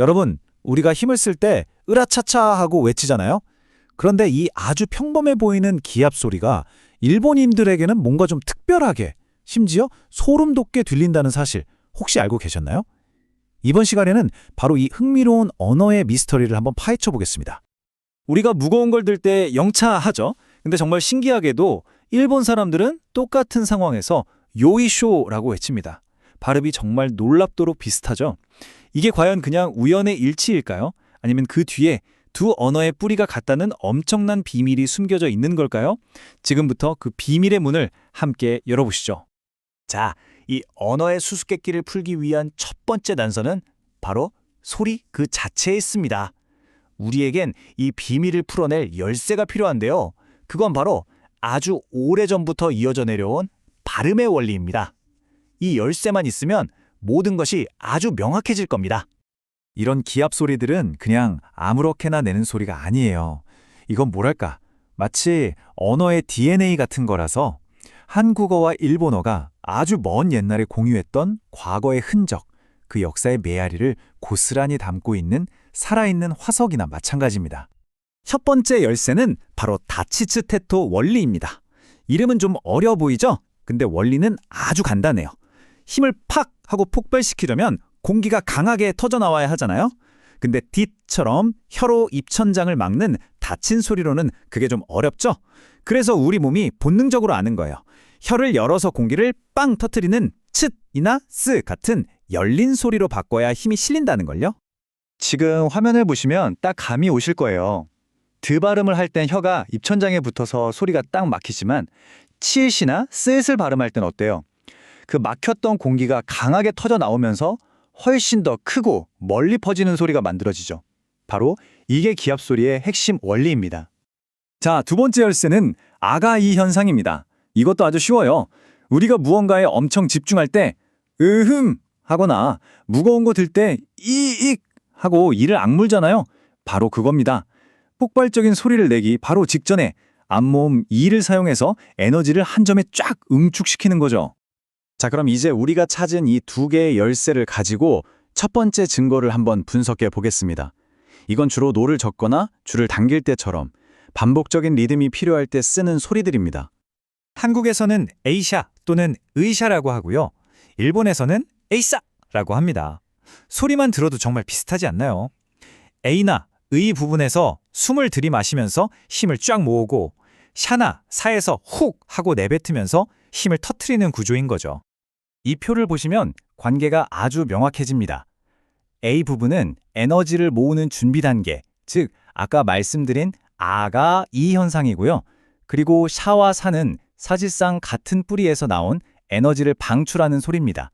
여러분, 우리가 힘을 쓸 때 으라차차 하고 외치잖아요. 그런데 이 아주 평범해 보이는 기합 소리가 일본인들에게는 뭔가 좀 특별하게, 심지어 소름 돋게 들린다는 사실 혹시 알고 계셨나요? 이번 시간에는 바로 이 흥미로운 언어의 미스터리를 한번 파헤쳐 보겠습니다. 우리가 무거운 걸 들 때 영차 하죠. 근데 정말 신기하게도 일본 사람들은 똑같은 상황에서 요이쇼라고 외칩니다. 발음이 정말 놀랍도록 비슷하죠. 이게 과연 그냥 우연의 일치일까요? 아니면 그 뒤에 두 언어의 뿌리가 같다는 엄청난 비밀이 숨겨져 있는 걸까요? 지금부터 그 비밀의 문을 함께 열어보시죠. 자, 이 언어의 수수께끼를 풀기 위한 첫 번째 단서는 바로 소리 그 자체에 있습니다. 우리에겐 이 비밀을 풀어낼 열쇠가 필요한데요. 그건 바로 아주 오래전부터 이어져 내려온 발음의 원리입니다. 이 열쇠만 있으면 모든 것이 아주 명확해질 겁니다. 이런 기합 소리들은 그냥 아무렇게나 내는 소리가 아니에요. 이건 뭐랄까, 마치 언어의 DNA 같은 거라서 한국어와 일본어가 아주 먼 옛날에 공유했던 과거의 흔적, 그 역사의 메아리를 고스란히 담고 있는 살아있는 화석이나 마찬가지입니다. 첫 번째 열쇠는 바로 다치츠 테토 원리입니다. 이름은 좀 어려 보이죠? 근데 원리는 아주 간단해요. 힘을 팍 하고 폭발시키려면 공기가 강하게 터져나와야 하잖아요. 근데 딧처럼 혀로 입천장을 막는 닫힌 소리로는 그게 좀 어렵죠? 그래서 우리 몸이 본능적으로 아는 거예요. 혀를 열어서 공기를 빵 터트리는 츳이나 쓰 같은 열린 소리로 바꿔야 힘이 실린다는 걸요. 지금 화면을 보시면 딱 감이 오실 거예요. 드 발음을 할 땐 혀가 입천장에 붙어서 소리가 딱 막히지만 치읓이나 스읒을 발음할 땐 어때요? 그 막혔던 공기가 강하게 터져 나오면서 훨씬 더 크고 멀리 퍼지는 소리가 만들어지죠. 바로 이게 기합 소리의 핵심 원리입니다. 자, 두 번째 열쇠는 아가이 현상입니다. 이것도 아주 쉬워요. 우리가 무언가에 엄청 집중할 때 으흠 하거나 무거운 거 들 때 이익 하고 이를 악물잖아요. 바로 그겁니다. 폭발적인 소리를 내기 바로 직전에 앞몸 이를 사용해서 에너지를 한 점에 쫙 응축시키는 거죠. 자, 그럼 이제 우리가 찾은 이 두 개의 열쇠를 가지고 첫 번째 증거를 한번 분석해 보겠습니다. 이건 주로 노를 적거나 줄을 당길 때처럼 반복적인 리듬이 필요할 때 쓰는 소리들입니다. 한국에서는 에이샤 또는 의샤라고 하고요. 일본에서는 에이사라고 합니다. 소리만 들어도 정말 비슷하지 않나요? 에이나 의 부분에서 숨을 들이마시면서 힘을 쫙 모으고 샤나 사에서 훅 하고 내뱉으면서 힘을 터트리는 구조인 거죠. 이 표를 보시면 관계가 아주 명확해집니다. A 부분은 에너지를 모으는 준비 단계, 즉 아까 말씀드린 아가 이 현상이고요. 그리고 샤와 사는 사실상 같은 뿌리에서 나온 에너지를 방출하는 소리입니다.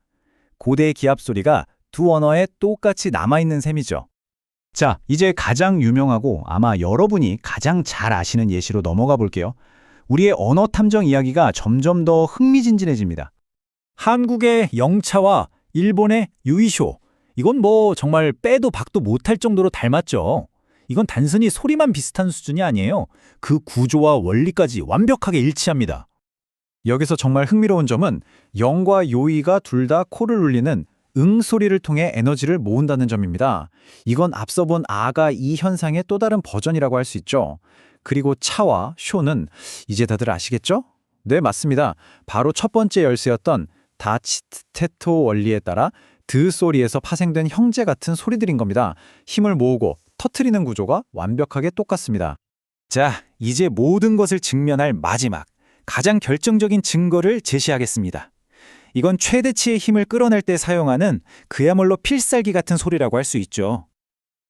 고대 기합 소리가 두 언어에 똑같이 남아있는 셈이죠. 자, 이제 가장 유명하고 아마 여러분이 가장 잘 아시는 예시로 넘어가 볼게요. 우리의 언어 탐정 이야기가 점점 더 흥미진진해집니다. 한국의 영차와 일본의 유이쇼. 이건 뭐 정말 빼도 박도 못할 정도로 닮았죠. 이건 단순히 소리만 비슷한 수준이 아니에요. 그 구조와 원리까지 완벽하게 일치합니다. 여기서 정말 흥미로운 점은 영과 요이가 둘 다 코를 울리는 응 소리를 통해 에너지를 모은다는 점입니다. 이건 앞서 본 아가 이 현상의 또 다른 버전이라고 할 수 있죠. 그리고 차와 쇼는 이제 다들 아시겠죠? 네, 맞습니다. 바로 첫 번째 열쇠였던 다치테토 원리에 따라 드 소리에서 파생된 형제 같은 소리들인 겁니다. 힘을 모으고 터트리는 구조가 완벽하게 똑같습니다. 자, 이제 모든 것을 증명할 마지막, 가장 결정적인 증거를 제시하겠습니다. 이건 최대치의 힘을 끌어낼 때 사용하는 그야말로 필살기 같은 소리라고 할 수 있죠.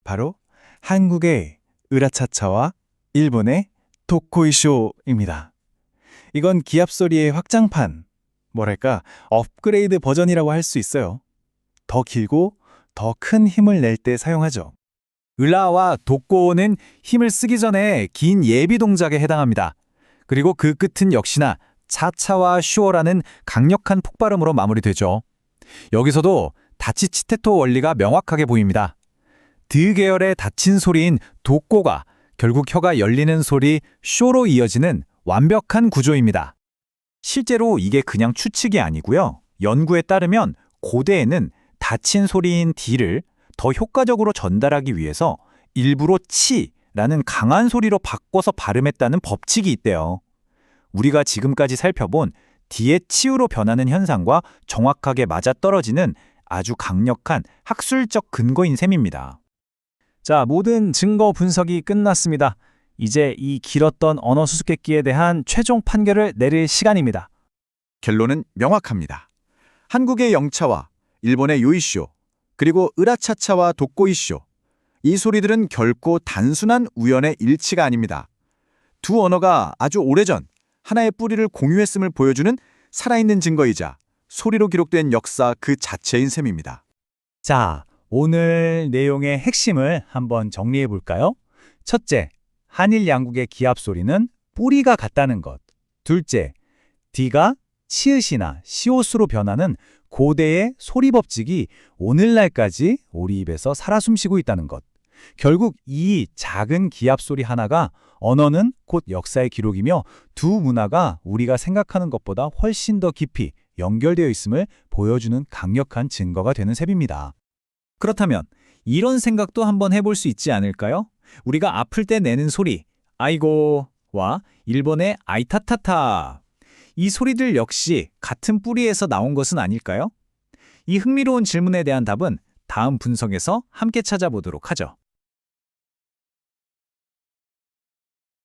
바로 한국의 으라차차와 일본의 도코이쇼입니다. 이건 기합 소리의 확장판, 뭐랄까 업그레이드 버전이라고 할 수 있어요. 더 길고 더 큰 힘을 낼 때 사용하죠. 을라와 독고는 힘을 쓰기 전에 긴 예비 동작에 해당합니다. 그리고 그 끝은 역시나 차차와 슈어라는 강력한 폭발음으로 마무리되죠. 여기서도 다치치테토 원리가 명확하게 보입니다. 드 계열의 닫힌 소리인 독고가 결국 혀가 열리는 소리 쇼로 이어지는 완벽한 구조입니다. 실제로 이게 그냥 추측이 아니고요. 연구에 따르면 고대에는 닫힌 소리인 D를 더 효과적으로 전달하기 위해서 일부러 치라는 강한 소리로 바꿔서 발음했다는 법칙이 있대요. 우리가 지금까지 살펴본 뒤에 치우로 변하는 현상과 정확하게 맞아떨어지는 아주 강력한 학술적 근거인 셈입니다. 자, 모든 증거 분석이 끝났습니다. 이제 이 길었던 언어 수수께끼에 대한 최종 판결을 내릴 시간입니다. 결론은 명확합니다. 한국의 영차와 일본의 요이쇼, 그리고 으라차차와 독고이쇼. 이 소리들은 결코 단순한 우연의 일치가 아닙니다. 두 언어가 아주 오래전 하나의 뿌리를 공유했음을 보여주는 살아있는 증거이자 소리로 기록된 역사 그 자체인 셈입니다. 자, 오늘 내용의 핵심을 한번 정리해 볼까요? 첫째, 한일 양국의 기합 소리는 뿌리가 같다는 것. 둘째, D가 치읓이나 시옷으로 변하는 고대의 소리 법칙이 오늘날까지 우리 입에서 살아 숨쉬고 있다는 것. 결국 이 작은 기합 소리 하나가 언어는 곧 역사의 기록이며 두 문화가 우리가 생각하는 것보다 훨씬 더 깊이 연결되어 있음을 보여주는 강력한 증거가 되는 셈입니다. 그렇다면 이런 생각도 한번 해볼 수 있지 않을까요? 우리가 아플 때 내는 소리, 아이고와 일본의 아이타타타. 이 소리들 역시 같은 뿌리에서 나온 것은 아닐까요? 이 흥미로운 질문에 대한 답은 다음 분석에서 함께 찾아보도록 하죠.